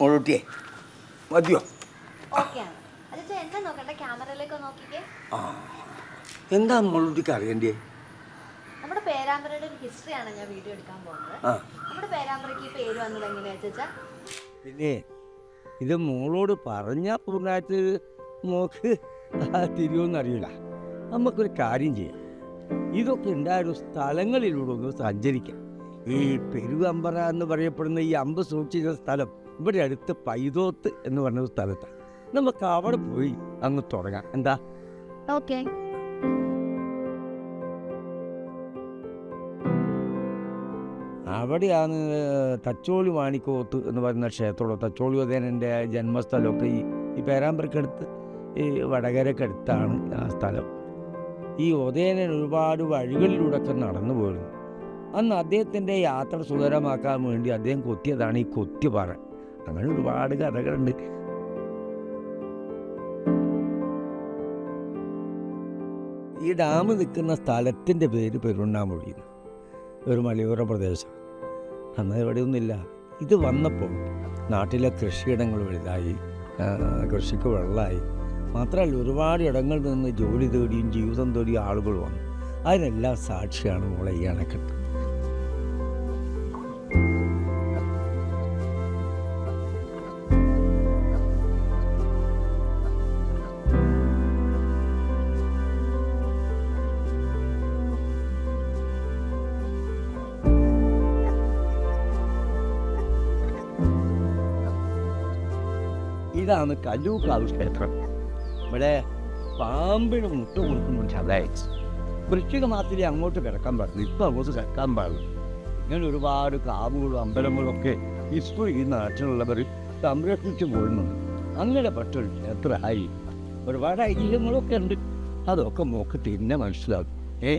മോളൂട്ടിയെ മതിയോ? എന്താ മോളൂട്ടിക്ക് അറിയണ്ടേ? നമ്മുടെ പേരാമ്പ്രയുടെ ഒരു ഹിസ്റ്ററിയാണ് ഞാൻ വീഡിയോ എടുക്കാൻ പോകുന്നത്. നമ്മുടെ പേരാമ്പ്രയ്ക്ക് ഈ പേര് വന്നത് എങ്ങനെയാ ചേച്ചാ പിന്നെ ഇത് മോളോട് പറഞ്ഞാൽ പൂർണമായിട്ട് മോക്ക് തിരിയൊന്നറിയില്ല നമുക്കൊരു കാര്യം ചെയ്യാം. ഇതൊക്കെ ഉണ്ടായൊരു സ്ഥലങ്ങളിലൂടെ ഒന്ന് സഞ്ചരിക്കാം. ഈ പെരുവമ്പറ എന്ന് പറയപ്പെടുന്ന ഈ അമ്പ് സൂക്ഷിച്ച സ്ഥലം ഇവിടെ അടുത്ത് പൈതോത്ത് എന്ന് പറഞ്ഞ സ്ഥലത്താണ് നമുക്ക് അവിടെ പോയി അങ്ങ് തുടങ്ങാം. എന്താ? ഓക്കെ. അവിടെയാണ് തച്ചോളി വാണിക്കോത്ത് എന്ന് പറയുന്ന ക്ഷേത്രമുള്ളത് തച്ചോളി ഉദയനന്റെ ജന്മസ്ഥലമൊക്കെ ഈ ഈ പേരാമ്പ്രക്കടുത്ത് ഈ വടകരക്കടുത്താണ് ആ സ്ഥലം. ഈ ഉദയനൻ ഒരുപാട് വഴികളിലൂടെ ഒക്കെ നടന്നു പോയിരുന്നു. അന്ന് അദ്ദേഹത്തിന്റെ യാത്ര സുഖകരമാക്കാൻ വേണ്ടി അദ്ദേഹം കൊത്തിയതാണ് ഈ കൊത്തിപ്പാറ. അങ്ങനെ ഒരുപാട് കഥകളുണ്ട്. ഈ ഡാം നിൽക്കുന്ന സ്ഥലത്തിന്റെ പേര് പെരുണ്ണാമൊഴി ഒരു മലയോര പ്രദേശം. അന്ന് ഇവിടെയൊന്നുമില്ല ഇത് വന്നപ്പോൾ നാട്ടിലെ കൃഷിയിടങ്ങൾ വലുതായി കൃഷിക്ക് വെള്ളമായി. മാത്രമല്ല ഒരുപാട് ഇടങ്ങളിൽ നിന്ന് ജോലി തേടിയും ജീവിതം തേടിയും ആളുകൾ വന്നു. അതിനെല്ലാം സാക്ഷിയാണ് മോളെ ഈ അണക്കെട്ട്. ഇതാണ് കല്ലൂക്കാവ് ക്ഷേത്രം. ഇവിടെ പാമ്പിന് മുട്ട കൊടുക്കുന്നുണ്ട് ചതയച്ച് വൃശ്ചിക മാത്രമേ അങ്ങോട്ട് കിടക്കാൻ പാടുള്ളൂ ഇപ്പം അങ്ങോട്ട് കിടക്കാൻ പാടുള്ളൂ ഇങ്ങനെ ഒരുപാട് കാവുകളും അമ്പലങ്ങളും ഒക്കെ ഇപ്പോൾ ഈ നാട്ടിലുള്ളവർ സംരക്ഷിച്ചു പോരുന്നുണ്ട് അങ്ങനെ പെട്ടൊരു ക്ഷേത്രമായി. ഒരുപാട് ഐതിഹ്യങ്ങളൊക്കെ ഉണ്ട്. അതൊക്കെ മോക്ക് തിന്നെ മനസ്സിലാകും ഏ?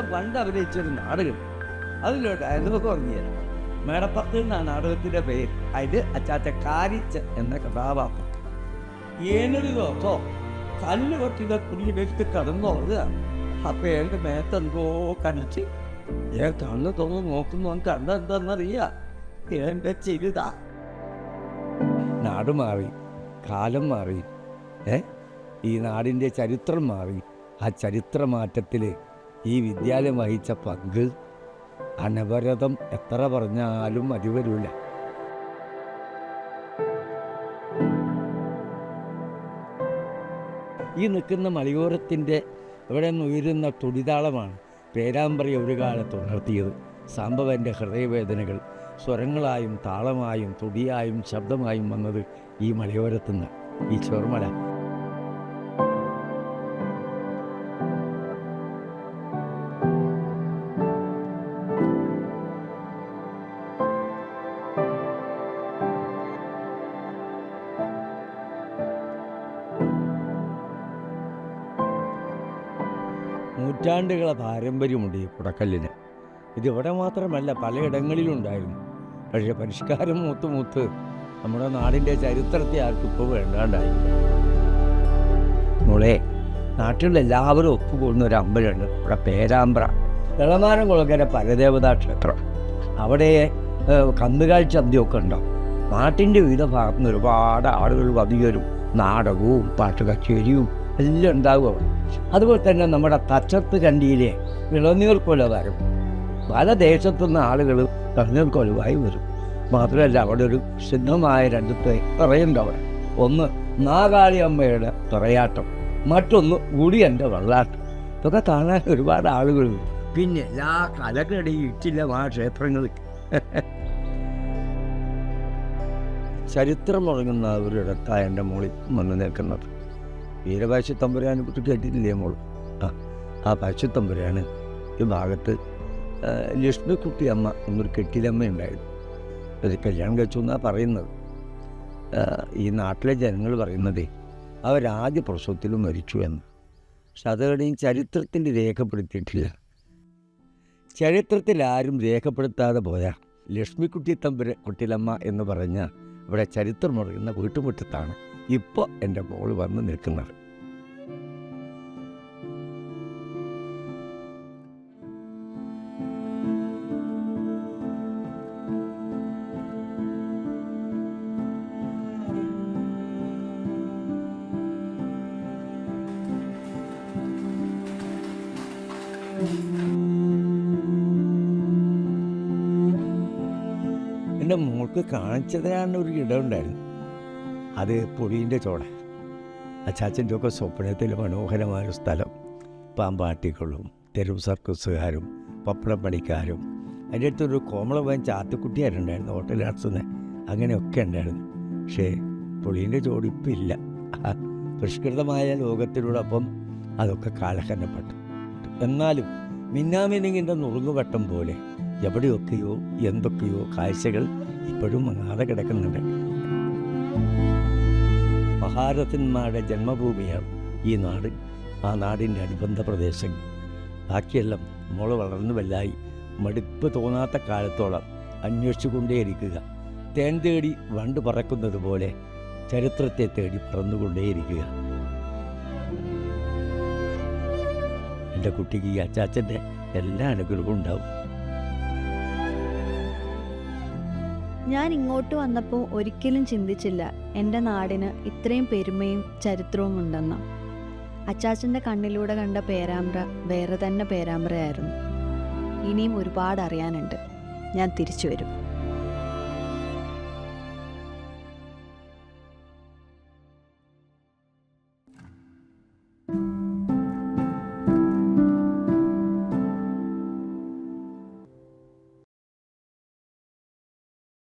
ചാറ്റ പണ്ട് അഭിനയിച്ചൊരു നാടകം. അതിലോട്ട് അതിലൊക്കെ ഉറങ്ങിയത് മേടപ്പത്ത് എന്നാണ് നാടകത്തിന്റെ പേര്. അതിൽ അച്ചാച്ച കാരിച്ച എന്ന കഥാപാത്രം. ഏനൊരു ദിവസം കല്ല് കൊട്ടിത കുഞ്ഞി വെച്ച് കടന്നുറങ്ങുക അപ്പൊ എന്റെ മേത്തെന്തോ കനച്ച്. ഞാൻ കണ്ണു തോന്നു നോക്കുന്നു. കണ്ടെന്തെന്നറിയാ എന്റെ ചെരുത. നാട് മാറി. കാലം മാറി. ഏ? ഈ നാടിന്റെ ചരിത്രം മാറി. ആ ചരിത്രമാറ്റത്തിൽ ഈ വിദ്യാലയം വഹിച്ച പങ്ക് അനവരതം എത്ര പറഞ്ഞാലും അരിവരില്ല ഈ നിൽക്കുന്ന മലയോരത്തിന്റെ ഇവിടെ നിന്ന് ഉയരുന്ന തുടിതാളമാണ് പേരാമ്പ്രയെ ഒരു കാലത്ത് ഉണർത്തിയത്. സംഭവന്റെ ഹൃദയവേദനകൾ സ്വരങ്ങളായും താളമായും തുടിയായും ശബ്ദമായും വന്നത് ഈ മലയോരത്തുനിന്ന് ഈ ചോർമല നൂറ്റാണ്ടുകളെ പാരമ്പര്യമുണ്ട് ഈ കുടക്കല്ലിന്. ഇതിവിടെ മാത്രമല്ല പലയിടങ്ങളിലും ഉണ്ടായിരുന്നു പക്ഷേ പരിഷ്കാരം മൂത്ത് മൂത്ത് നമ്മുടെ നാടിന്റെ ചരിത്രത്തെ ആർക്കും ഇപ്പോൾ വേണ്ടാണ്ടായി. മോളെ നാട്ടിലെല്ലാവരും ഒപ്പുകൊള്ളുന്ന ഒരു അമ്പലമുണ്ട്. ഇവിടെ പേരാമ്പ്ര ഇളമാനം കുളക്കര പരദേവതാ ക്ഷേത്രം. അവിടെ കന്നുകാഴ്ച ചന്തയൊക്കെ ഉണ്ടാവും നാട്ടിന്റെ വിവിധ ഭാഗത്തുനിന്ന് ഒരുപാട് ആളുകൾ വന്നിവരും നാടകവും പാട്ട് കച്ചേരിയും എല്ലാം ഉണ്ടാകും അവിടെ. അതുപോലെ തന്നെ നമ്മുടെ തച്ചത്ത് കണ്ടിയിലെ വിളനീർ കൊലവാരം പല ദേശത്തുനിന്ന് ആളുകൾ ഇളനീർക്കൊലവായി വരും. മാത്രമല്ല അവിടെ ഒരു സിദ്ധമായ രണ്ട് തുറയുണ്ട് അവിടെ. ഒന്ന് നാഗാളി അമ്മയുടെ തുറയാട്ടം. മറ്റൊന്ന് ഗുടിയന്റെ വെള്ളാട്ടം. ഇതൊക്കെ കാണാൻ ഒരുപാട് ആളുകൾ പിന്നെ എല്ലാ കലകളുടെയും ഇട്ടില്ല ആ ക്ഷേത്രങ്ങളിൽ ചരിത്രം ഉറങ്ങുന്ന ഒരിടത്താണ് എന്റെ മുകളിൽ വന്ന് നിൽക്കുന്നത്. വീരഭാഷ തമ്പുരാനെ കുറിച്ച് കേട്ടിട്ടില്ലേ മോൾ ആ ആ ഭാഷത്തമ്പുരാന് ഈ ഭാഗത്ത് ലക്ഷ്മി ലക്ഷ്മിക്കുട്ടി അമ്മ എന്നൊരു കെട്ടിലമ്മ ഉണ്ടായിരുന്നു. അത് കല്യാണം കഴിച്ചു എന്നാണ് പറയുന്നത്. ഈ നാട്ടിലെ ജനങ്ങൾ പറയുന്നതേ അവരാദ്യ പ്രസവത്തിൽ മരിച്ചു എന്ന്. പക്ഷെ അതുകളുടെയും ചരിത്രത്തിൽ രേഖപ്പെടുത്തിയിട്ടില്ല. ചരിത്രത്തിൽ ആരും രേഖപ്പെടുത്താതെ പോയ ലക്ഷ്മിക്കുട്ടി തമ്പുര കുട്ടിലമ്മ എന്ന് പറഞ്ഞ ഇവിടെ ചരിത്രം പറയുന്ന വീട്ടുമുറ്റത്താണ് ഇപ്പോൾ എന്റെ മോൾ വന്ന് നിൽക്കുന്നത്. എന്റെ മോൾക്ക് കാണിച്ചതിനാണ് ഒരു ഇടമുണ്ടായിരുന്നു അത് പുഴീന്റെ ചോട. അച്ചാച്ചന്റെ ഒക്കെ സ്വപ്നത്തിൽ മനോഹരമായൊരു സ്ഥലം. പാമ്പാട്ടികളും തെരുവ് സർക്കസുകാരും പപ്പടം പണിക്കാരും അതിന്റെ അടുത്തൊരു കോമളവൻ ചാത്തുക്കുട്ടിയാരുണ്ടായിരുന്നു ഹോട്ടൽ നടത്തുന്നത് അങ്ങനെയൊക്കെ ഉണ്ടായിരുന്നു. പക്ഷേ പുളീന്റെ ചോടിപ്പില്ല പരിഷ്കൃതമായ ലോകത്തിനോടൊപ്പം അതൊക്കെ കാലഹരണപ്പെട്ടു. എന്നാലും മിന്നാമിനിങ്ങിന്റെ നുറുങ്ങുവട്ടം പോലെ എവിടെയൊക്കെയോ എന്തൊക്കെയോ കാഴ്ചകൾ ഇപ്പോഴും മങ്ങാതെ കിടക്കുന്നുണ്ട്. മഹാരഥന്മാരുടെ ജന്മഭൂമിയാണ് ഈ നാട്. ആ നാടിന്റെ അനുബന്ധ പ്രദേശങ്ങൾ ബാക്കിയെല്ലാം മോൾ വളർന്നു വല്ലായി മടുപ്പ് തോന്നാത്ത കാലത്തോളം അന്വേഷിച്ചുകൊണ്ടേയിരിക്കുക. തേൻ തേടി വണ്ട് പറക്കുന്നത് പോലെ ചരിത്രത്തെ തേടി പറന്നുകൊണ്ടേയിരിക്കുക. എന്റെ കുട്ടിക്ക് ഈ അച്ചാച്ചന്റെ എല്ലാ അനുഗ്രഹവും ഉണ്ടാവും. ഞാൻ ഇങ്ങോട്ട് വന്നപ്പോൾ ഒരിക്കലും ചിന്തിച്ചില്ല. എന്റെ നാടിന് ഇത്രയും പെരുമയും ചരിത്രവും ഉണ്ടെന്ന്. അച്ചാച്ചന്റെ കണ്ണിലൂടെ കണ്ട പേരാമ്പ്ര വേറെ തന്നെ പേരാമ്പ്രയായിരുന്നു. ഇനിയും ഒരുപാട് അറിയാനുണ്ട് ഞാൻ തിരിച്ചു വരും.